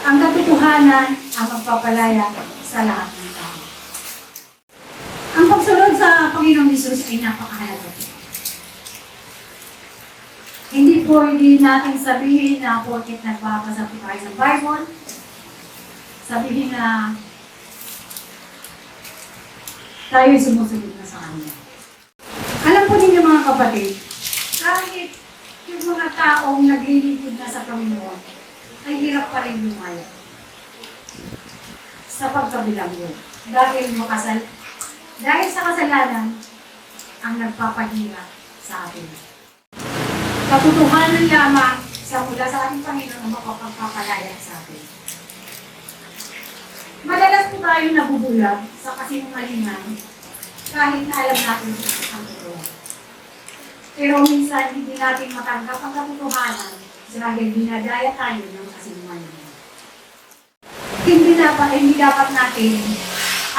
Ang katotohanan ang magpapalaya sa lahat ng tao. Ang pagsunod sa Panginoong Isus ay napakahalaga. Hindi po hindi natin sabihin na porket nagbabasa po tayo ng Bible, sabihin na tayo sumusunod na sa Kanya. Alam po ninyo mga kapatid, kahit yung mga taong naglilingkod na sa Panginoon, ay hirap pa rin lumaya sa pagkabilang yun. Dahil makasal, dahil sa kasalanan, ang nagpapahirap sa atin. Katotohanan lamang sa mula sa ating Panginoon ang makapagpapalaya sa atin. Madalas po tayo nabubulag sa kasinungalingan kahit na alam natin ang totoo. Pero minsan hindi natin matanggap ang katotohanan dahil dinadaya tayo ng kasinungalingan. Hindi dapat, hindi dapat natin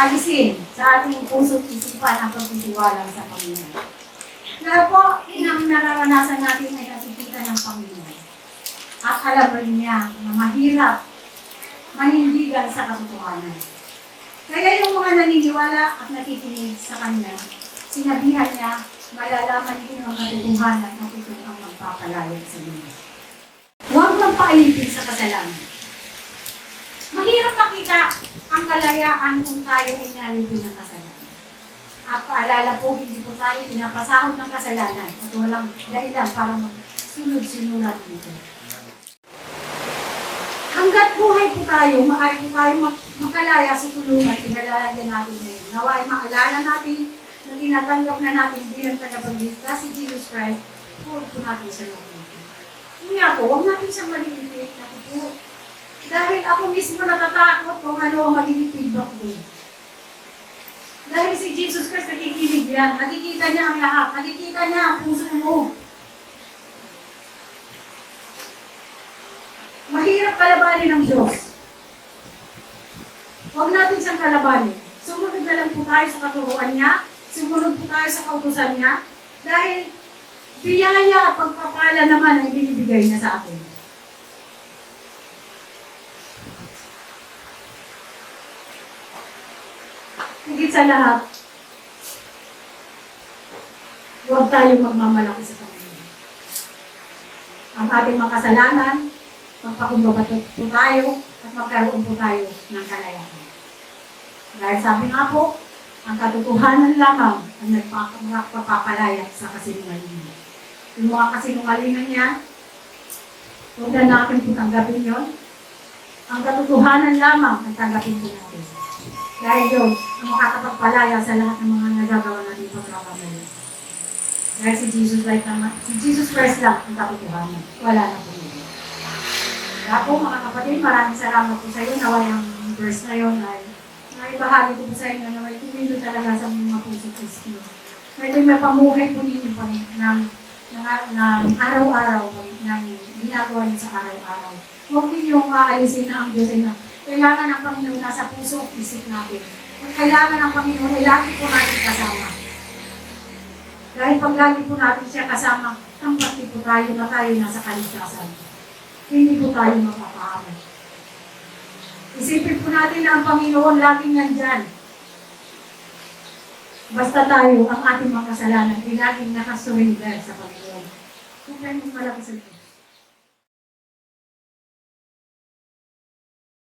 alisin sa ating puso't isipan ang pagtitiwala sa Panginoon. Dahil po, ang nararanasan natin ay nakikita ng Panginoon. At alam rin niya na mahirap manindigan sa katotohanan. Kaya yung mga naniniwala at nakikinig sa Kanya, sinabihan niya, malalaman niyo ang katotohanan at ito ang magpapalaya sa inyo. Sa kasalanan. Mahirap makita ang kalayaan kung tayo ay nalipin ng kasalanan. At paalala po, hindi po tayo pinapasahod ng kasalanan at walang dahilan para magsunod-sunuran dito. Hanggat buhay po tayo, maaari po tayo mak- makalaya sa tulungan, pinalalayan natin ngayon. Nawa ay maalala natin na tinatanggap na natin bilang tagapagligtas si Jesus Christ, huwag po natin sa loob natin. Nga po, huwag natin siyang na po. Dahil ako mismo natatakot kung ano ang magiging feedback ko. Dahil si Jesus Christ nakikinig yan, nakikita niya ang lahat, nakikita niya ang puso mo. Mahirap kalabanin ng Diyos. Huwag natin siyang kalabanin. Sumunod na lang po tayo sa katuruan niya, sumunod po tayo sa kautusan niya, dahil biyaya at pagpapala naman ang binibigay niya sa atin. Higit sa lahat, huwag tayong magmamalaki sa Panginoon. Ang ating mga kasalanan, magpakumbaba po tayo at magkaroon po tayo ng kalayaan. Dahil sabi nga po, ang katotohanan lamang ang nagpapapalaya sa kasinungalingan. Yung mga kasinungalingan niya, huwag na natin po tanggapin yun. Ang katotohanan lamang ang tanggapin po natin. Dahil yun, ang makakapagpalaya sa lahat ng mga nagagawa natin pagkakamali. Dahil si Jesus Christ naman, si Jesus Christ lang ang katotohanan. Wala na po. Kaya po mga kapatid, maraming salamat po sa iyo. Naway ang verse na yun ay naibahagi ko po sa inyo na naway tumilo talaga sa mga puso Kristo. Pwede may pamuhay po ninyo rin ng, ng, ng araw-araw po ng ginagawa niyo sa araw-araw. Huwag ninyong aalisin na ang Diyos ay na kailangan ng Panginoon nasa puso at isip natin. Kung kailangan ng Panginoon ay lagi po natin kasama. Dahil pag lagi po natin siya kasama, tampati po tayo na tayo nasa kaligtasan hindi po tayo mapapaaral. Isipin po natin na ang Panginoon laging nandyan. Basta tayo, ang ating mga kasalanan, ay laging nakasurrender sa Panginoon. Kung tayo malaki sa Diyos.